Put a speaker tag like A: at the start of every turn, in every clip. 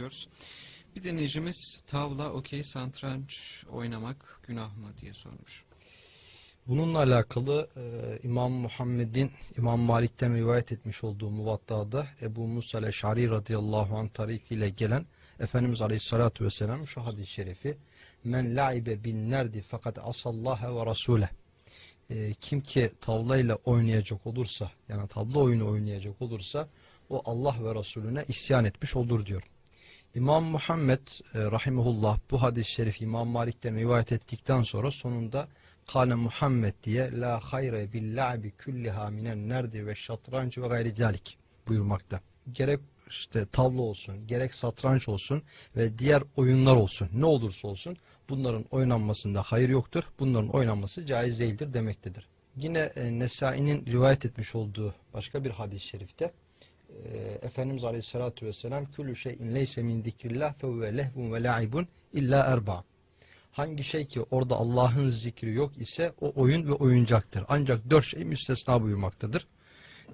A: diyoruz. Bir dinleyicimiz tavla, okey, santranç oynamak günah mı diye sormuş.
B: Bununla alakalı e, İmam Muhammed'in İmam Malik'ten rivayet etmiş olduğu muvatta'da Ebu Musa el-Eş'ari radıyallahu anh tarikiyle gelen Efendimiz aleyhissalatu vesselam şu hadis-i şerifi Men la'ibe bin nerdi fakat asallaha ve rasule e, kim ki tavlayla oynayacak olursa yani tavla oyunu oynayacak olursa o Allah ve Resulüne isyan etmiş olur diyor. İmam Muhammed e, rahimullah bu hadis-i şerif İmam Malik'ten rivayet ettikten sonra sonunda Kale Muhammed diye la hayre bil la'bi kulliha minen nerdi ve şatranç ve gayri zalik buyurmakta. Gerek işte tavla olsun, gerek satranç olsun ve diğer oyunlar olsun. Ne olursa olsun bunların oynanmasında hayır yoktur. Bunların oynanması caiz değildir demektedir. Yine e, Nesai'nin rivayet etmiş olduğu başka bir hadis-i şerifte e, Efendimiz Aleyhisselatü Vesselam küllü şeyin leyse min zikrillah fevve lehvun ve la'ibun illa erba. Hangi şey ki orada Allah'ın zikri yok ise o oyun ve oyuncaktır. Ancak dört şey müstesna buyurmaktadır.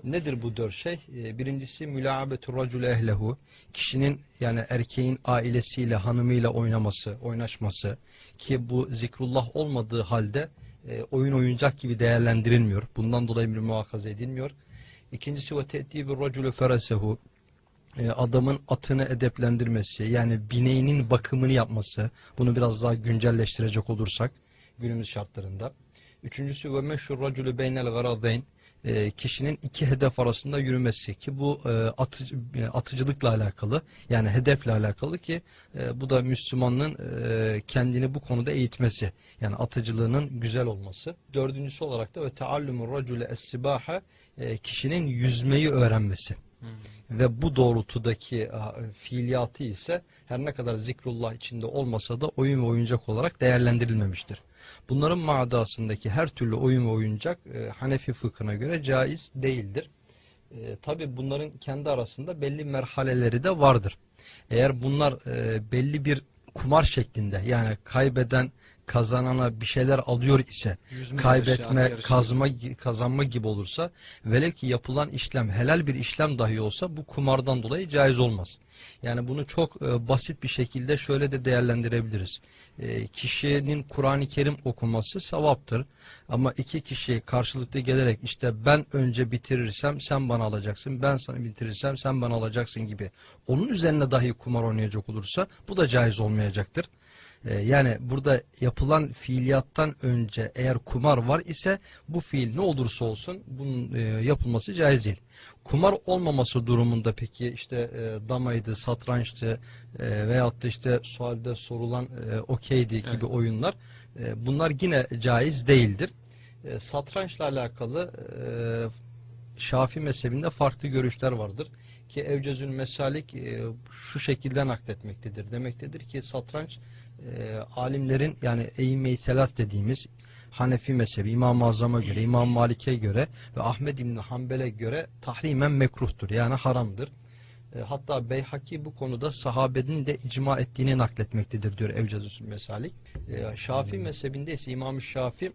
B: Nedir bu dört şey? Ee, Birincisi mülaabetur racul ehlehu. Kişinin yani erkeğin ailesiyle, hanımıyla oynaması, oynaşması ki bu zikrullah olmadığı halde e, oyun oyuncak gibi değerlendirilmiyor. Bundan dolayı bir muhakaza edilmiyor. İkincisi ve te'dibur raculu ferasehu e, adamın atını edeplendirmesi yani bineğinin bakımını yapması. Bunu biraz daha güncelleştirecek olursak günümüz şartlarında. Üçüncüsü ve meşhur racülü beynel garadayn e, kişinin iki hedef arasında yürümesi ki bu e, e, atıcılıkla alakalı yani hedefle alakalı ki bu da Müslümanlığın e, kendini bu konuda eğitmesi yani atıcılığının güzel olması. Dördüncüsü olarak da ve teallümü racüle es-sibaha kişinin yüzmeyi öğrenmesi ve bu doğrultudaki fiiliyatı ise her ne kadar zikrullah içinde olmasa da oyun ve oyuncak olarak değerlendirilmemiştir. Bunların madasındaki her türlü oyun ve oyuncak e, Hanefi fıkhına göre caiz değildir. E, Tabi bunların kendi arasında belli merhaleleri de vardır. Eğer bunlar e, belli bir kumar şeklinde yani kaybeden kazanana bir şeyler alıyor ise
A: Yüzme
B: kaybetme,
A: yarışı
B: kazma, kazanma gibi olursa velev ki yapılan işlem helal bir işlem dahi olsa bu kumardan dolayı caiz olmaz. Yani bunu çok e, basit bir şekilde şöyle de değerlendirebiliriz. E, kişinin Kur'an-ı Kerim okuması sevaptır. Ama iki kişi karşılıklı gelerek işte ben önce bitirirsem sen bana alacaksın, ben sana bitirirsem sen bana alacaksın gibi. Onun üzerine dahi kumar oynayacak olursa bu da caiz olmayacaktır. Ee, Yani burada yapılan fiiliyattan önce eğer kumar var ise bu fiil ne olursa olsun bunun e, yapılması caiz değil. Kumar olmaması durumunda peki işte e, damaydı, satrançtı e, veyahut da işte sualde sorulan e, okeydi gibi
A: Evet.
B: oyunlar e, bunlar yine caiz değildir. E, satrançla alakalı e, Şafi mezhebinde farklı görüşler vardır. Ki Evcezül Mesalik e, şu şekilde nakletmektedir. Demektedir ki satranç e, alimlerin yani selat dediğimiz Hanefi mezhebi İmam-ı Azam'a göre, İmam Malik'e göre ve Ahmed İbni Hanbel'e göre tahrimen mekruhtur. Yani haramdır. E, hatta Beyhaki bu konuda sahabenin de icma ettiğini nakletmektedir diyor Evcezül Mesalik. E, Şafi mezhebinde ise İmam-ı Şafi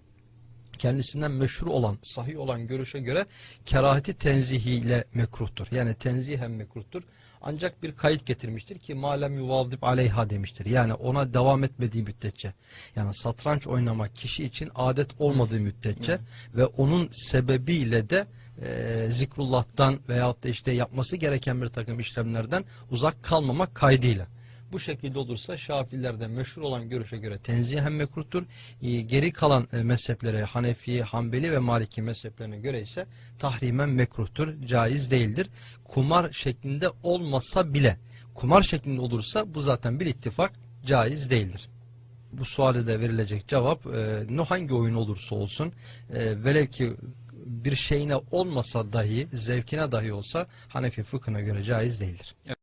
B: kendisinden meşhur olan, sahih olan görüşe göre kerahati tenzihiyle mekruhtur. Yani tenzihen mekruhtur. Ancak bir kayıt getirmiştir ki malem yuvaldib aleyha demiştir. Yani ona devam etmediği müddetçe. Yani satranç oynamak kişi için adet olmadığı müddetçe ve onun sebebiyle de e, zikrullah'tan veyahut da işte yapması gereken bir takım işlemlerden uzak kalmamak kaydıyla. Bu şekilde olursa Şafilerde meşhur olan görüşe göre tenzihen mekruhtur. Ee, Geri kalan e, mezheplere Hanefi, Hanbeli ve Maliki mezheplerine göre ise tahrimen mekruhtur, caiz değildir. Kumar şeklinde olmasa bile, kumar şeklinde olursa bu zaten bir ittifak caiz değildir. Bu suale de verilecek cevap e, hangi oyun olursa olsun e, velev ki bir şeyine olmasa dahi zevkine dahi olsa Hanefi fıkhına göre caiz değildir.